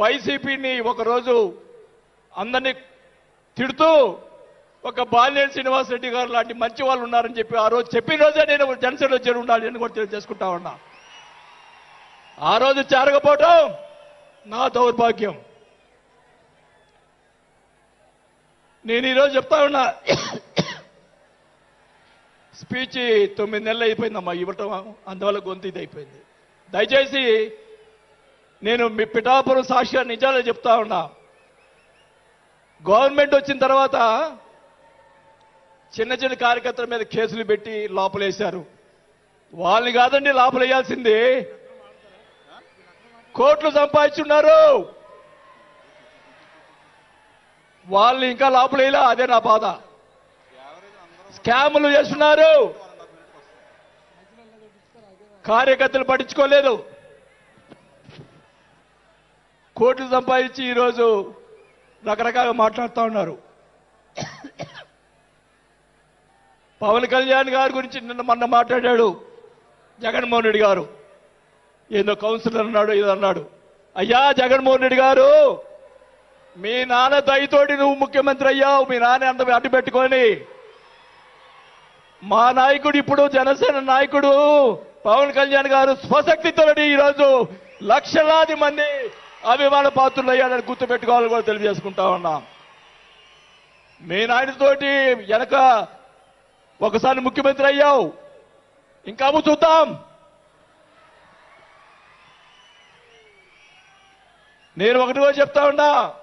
వైసీపీని ఒకరోజు అందరినీ తిడుతూ ఒక బాలినేని శ్రీనివాసరెడ్డి గారు లాంటి మంచి వాళ్ళు ఉన్నారని చెప్పి ఆ రోజు చెప్పిన రోజే నేను జనసేనలో చేరి ఉండాలి అని కూడా తెలియజేసుకుంటా ఉన్నా. ఆ రోజు చేరకపోవటం నా దౌర్భాగ్యం. నేను ఈరోజు చెప్తా ఉన్నా స్పీచ్ తొమ్మిది నెలలు అయిపోయిందమ్మా ఇవ్వటం అందువల్ల గొంతు ఇది అయిపోయింది. దయచేసి నేను మీ పిఠాపురం సాక్షిగా నిజాలు చెప్తా ఉన్నా. గవర్నమెంట్ వచ్చిన తర్వాత చిన్న చిన్న కార్యకర్తల మీద కేసులు పెట్టి లోపలేశారు. వాళ్ళని కాదండి లోపలేయాల్సింది. కోట్లు సంపాదించున్నారు. వాళ్ళు ఇంకా లోపలేలా అదే నా బాధ. స్కాములు చేస్తున్నారు. కార్యకర్తలు పట్టించుకోలేదు. కోట్లు సంపాదించి ఈరోజు రకరకాలుగా మాట్లాడుతూ ఉన్నారు. పవన్ కళ్యాణ్ గారి గురించి నిన్న మొన్న మాట్లాడాడు జగన్మోహన్ రెడ్డి గారు. ఏదో కౌన్సిలర్ అన్నాడు ఏదో అన్నాడు. అయ్యా జగన్మోహన్ రెడ్డి గారు మీ నాన్న దయతోటి నువ్వు ముఖ్యమంత్రి అయ్యావు మీ నాన్న అంత అడ్డు పెట్టుకొని. మా నాయకుడు ఇప్పుడు జనసేన నాయకుడు. పవన్ కళ్యాణ్ గారు స్వశక్తితోటి ఈరోజు లక్షలాది మంది అభిమాన పాత్రులు అయ్యాడని గుర్తు పెట్టుకోవాలని కూడా తెలియజేసుకుంటా ఉన్నాం. మీ నాయనతోటి వెనక ఒకసారి ముఖ్యమంత్రి అయ్యావు. ఇంకా చూద్దాం. నేను ఒకటి కూడా చెప్తా ఉన్నా.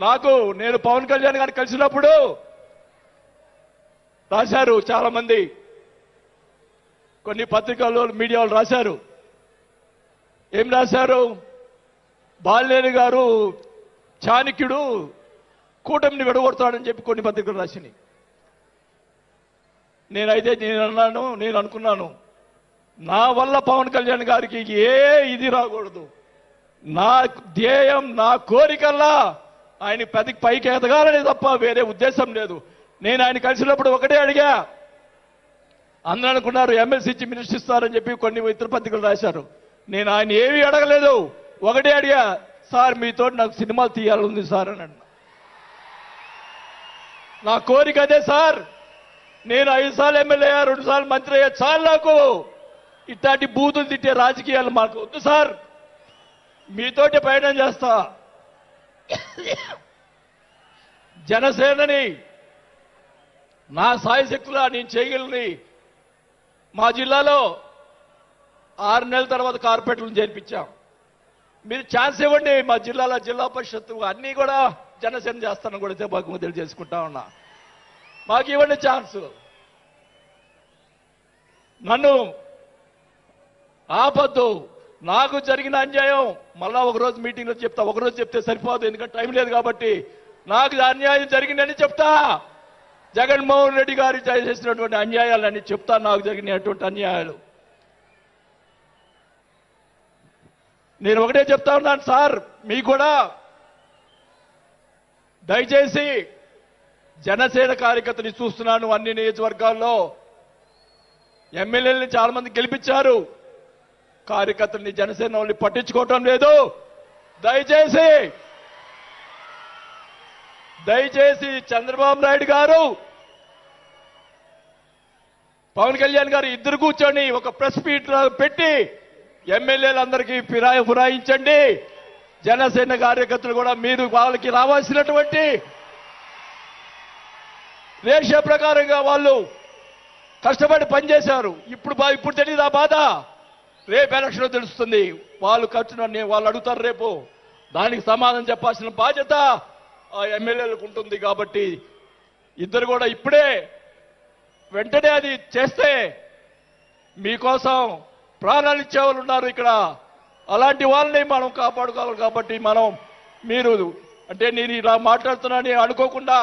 నాకు నేను పవన్ కళ్యాణ్ గారిని కలిసినప్పుడు రాశారు చాలా మంది కొన్ని పత్రికల్లో మీడియా వాళ్ళు రాశారు. ఏం రాశారు? బాలినేని గారు చాణక్యుడు కూటమిని విడగొడతాడని చెప్పి కొన్ని పత్రికలు రాసినాయి. నేనైతే నేను అన్నాను నేను అనుకున్నాను నా వల్ల పవన్ కళ్యాణ్ గారికి ఏ ఇది రాకూడదు. నా ధ్యేయం నా కోరికల్లా ఆయన పెద్ద పైకి ఎదగాలని తప్ప వేరే ఉద్దేశం లేదు. నేను ఆయన కలిసినప్పుడు ఒకటే అడిగా అందరూ అనుకున్నారు ఎమ్మెల్సీ ఇచ్చి మినిస్టర్ ఇస్తారని చెప్పి కొన్ని ఇతర పత్రికలు రాశారు. నేను ఆయన ఏమీ అడగలేదు. ఒకటే అడిగా సార్ మీతో నాకు సినిమాలు తీయాలని సార్ అని అన్నా. నా కోరిక అదే సార్. నేను ఐదు సార్లు ఎమ్మెల్యే రెండు సార్లు మంత్రి అయ్యా చాలు నాకు. ఇట్లాంటి బూతులు తిట్టే రాజకీయాలు మాకు వద్దు సార్. మీతోటి ప్రయాణం చేస్తా. జనసేనని నా సాయశక్తులా నేను చేయగలని. మా జిల్లాలో ఆరు నెలల తర్వాత కార్పొరేట్లను చేర్పించాం. మీరు ఛాన్స్ ఇవ్వండి మా జిల్లాలో జిల్లా పరిషత్తు అన్నీ కూడా జనసేన చేస్తాను కూడా మాకు తెలియజేసుకుంటా ఉన్నా. మాకు ఇవ్వండి ఛాన్స్. నన్ను ఆపద్దు. నాకు జరిగిన అన్యాయం మళ్ళా ఒకరోజు మీటింగ్లో చెప్తా. ఒకరోజు చెప్తే సరిపోదు ఎందుకంటే టైం లేదు కాబట్టి. నాకు అన్యాయం జరిగిందని చెప్తా. జగన్మోహన్ రెడ్డి గారు చేసినటువంటి అన్యాయాలని చెప్తా. నాకు జరిగినటువంటి అన్యాయాలు. నేను ఒకటే చెప్తా ఉన్నాను సార్. మీకు కూడా దయచేసి జనసేన కార్యకర్తని చూస్తున్నాను అన్ని నియోజకవర్గాల్లో. ఎమ్మెల్యేలని చాలా మంది గెలిపించారు. కార్యకర్తల్ని జనసేన వాళ్ళని పట్టించుకోవటం లేదు. దయచేసి దయచేసి చంద్రబాబు నాయుడు గారు పవన్ కళ్యాణ్ గారు ఇద్దరు కూర్చొని ఒక ప్రెస్ మీట్ పెట్టి ఎమ్మెల్యేలందరికీ ఫిరాయి ఫిరాయించండి. జనసేన కార్యకర్తలు కూడా మీరు వాళ్ళకి రావాల్సినటువంటి రేష ప్రకారంగా వాళ్ళు కష్టపడి పనిచేశారు. ఇప్పుడు ఇప్పుడు తెలియదు ఆ బాధ? రేపు ఎలక్షన్ తెలుస్తుంది. వాళ్ళు ఖర్చున వాళ్ళు అడుగుతారు రేపు. దానికి సమాధానం చెప్పాల్సిన బాధ్యత ఆ ఎమ్మెల్యేలకు ఉంటుంది కాబట్టి ఇద్దరు కూడా ఇప్పుడే వెంటనే అది చేస్తే మీకోసం ప్రాణాలు ఇచ్చే వాళ్ళు ఉన్నారు ఇక్కడ. అలాంటి వాళ్ళని మనం కాపాడుకోవాలి కాబట్టి మనం మీరు అంటే నేను ఇలా మాట్లాడుతున్నానని అనుకోకుండా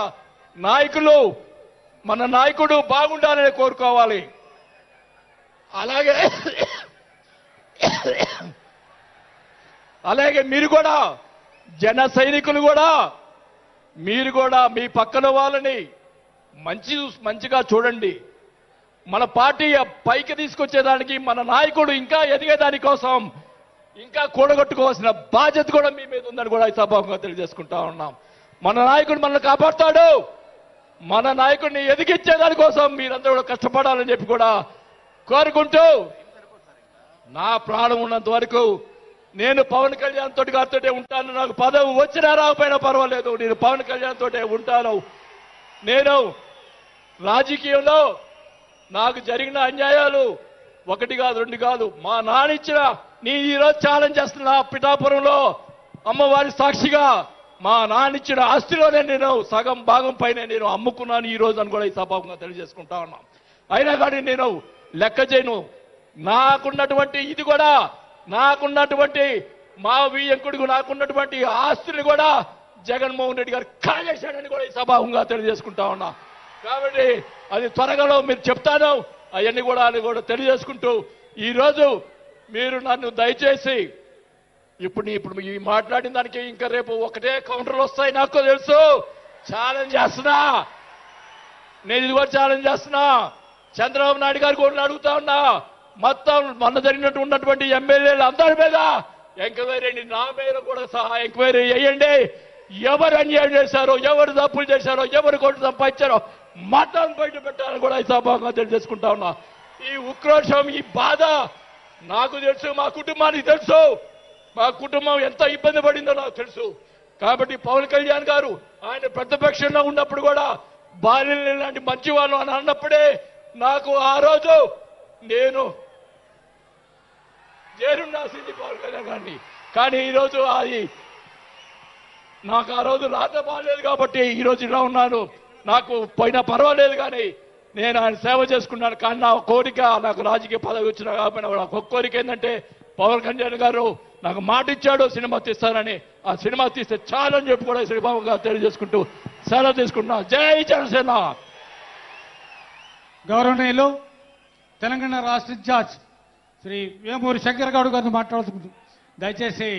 నాయకులు మన నాయకుడు బాగుండాలని కోరుకోవాలి. అలాగే అలాగే మీరు కూడా జన సైనికులు కూడా మీరు కూడా మీ పక్కన వాళ్ళని మంచి మంచిగా చూడండి. మన పార్టీ పైకి తీసుకొచ్చేదానికి మన నాయకుడు ఇంకా ఎదిగేదాని కోసం ఇంకా కూడగొట్టుకోవాల్సిన బాధ్యత కూడా మీ మీద ఉందని కూడా ఈ సభాముఖంగా తెలియజేసుకుంటా ఉన్నాం. మన నాయకుడు మనల్ని కాపాడుతాడు. మన నాయకుడిని ఎదిగించే దానికోసం మీరందరూ కూడా కష్టపడాలని చెప్పి కూడా కోరుకుంటూ నా ప్రాణం ఉన్నంత వరకు నేను పవన్ కళ్యాణ్ తోటి గారితో ఉంటాను. నాకు పదవి వచ్చినా రాకపోయినా పర్వాలేదు. నేను పవన్ కళ్యాణ్ తోటే ఉంటాను. నేను రాజకీయంలో నాకు జరిగిన అన్యాయాలు ఒకటి కాదు రెండు కాదు. మా నాన్న ఇచ్చిన నీ ఈరోజు ఛాలెంజ్ చేస్తున్నా పిఠాపురంలో అమ్మవారి సాక్షిగా మా నాన్న ఇచ్చిన ఆస్తిలోనే నేను సగం భాగం పైన నేను అమ్ముకున్నాను ఈ రోజు అని కూడా ఈ సభాముగా తెలియజేసుకుంటా ఉన్నాం. అయినా కానీ నేను లెక్క చేయను. నాకున్నటువంటి ఇది కూడా నాకున్నటువంటి మా వియ్యంకుడికి నాకున్నటువంటి ఆస్తులు కూడా జగన్మోహన్ రెడ్డి గారు కాజేశాడని కూడా ఈ సభాముగా తెలియజేసుకుంటా ఉన్నా. కాబట్టి అది త్వరగాలో మీరు చెప్తాను. అవన్నీ కూడా అని కూడా తెలియజేసుకుంటూ ఈరోజు మీరు నన్ను దయచేసి ఇప్పుడు ఇప్పుడు ఈ మాట్లాడిన దానికి ఇంకా రేపు ఒకటే కౌంటర్లు వస్తాయి నాకు తెలుసు. ఛాలెంజ్ చేస్తున్నా. నేను ఇది కూడా ఛాలెంజ్ చేస్తున్నా. చంద్రబాబు నాయుడు గారు కూడా అడుగుతా ఉన్నా. మొత్తం మొన్న జరిగినట్టు ఉన్నటువంటి ఎమ్మెల్యేలు అందరి మీద ఎంక్వైరీ నా మీద కూడా సహా ఎంక్వైరీ చేయండి. ఎవరు అన్యాయం చేశారో ఎవరు తప్పులు చేశారో ఎవరు కోట్లు సంపాదించారో మతం బయట పెట్టాలని కూడా ఈ సభాగా తెలియజేసుకుంటా ఉన్నా. ఈ ఉక్రోషం ఈ బాధ నాకు తెలుసు మా కుటుంబానికి తెలుసు. మా కుటుంబం ఎంత ఇబ్బంది పడిందో నాకు తెలుసు. కాబట్టి పవన్ కళ్యాణ్ గారు ఆయన ప్రతిపక్షంలో ఉన్నప్పుడు కూడా బాల్యం లాంటి మంచివాళ్ళు అని అన్నప్పుడే నాకు ఆ రోజు నేను చేరున్నాసింది పవన్ కళ్యాణ్ గారిని. కానీ ఈరోజు అది నాకు ఆ రోజు రాత బాగాలేదు కాబట్టి ఈ రోజు ఇలా ఉన్నాను. నాకు పోయినా పర్వాలేదు కానీ నేను ఆయన సేవ చేసుకున్నాను. కానీ నా కోరిక నాకు రాజకీయ పదవి వచ్చిన కాబట్టి నాకు ఒక కోరిక ఏంటంటే పవన్ కళ్యాణ్ గారు నాకు మాట ఇచ్చాడు సినిమా తీస్తానని. ఆ సినిమా తీస్తే చాలని చెప్పి కూడా శ్రీబాబు గారు తెలియజేసుకుంటూ సెలవు తీసుకుంటున్నా. జై జనసేన! గౌరవనీయులు తెలంగాణ రాష్ట్ర ఇన్ఛార్జ్ శ్రీ వేమూరి శంకర్ గౌడ్ గారిని మాట్లాడుతుంది దయచేసి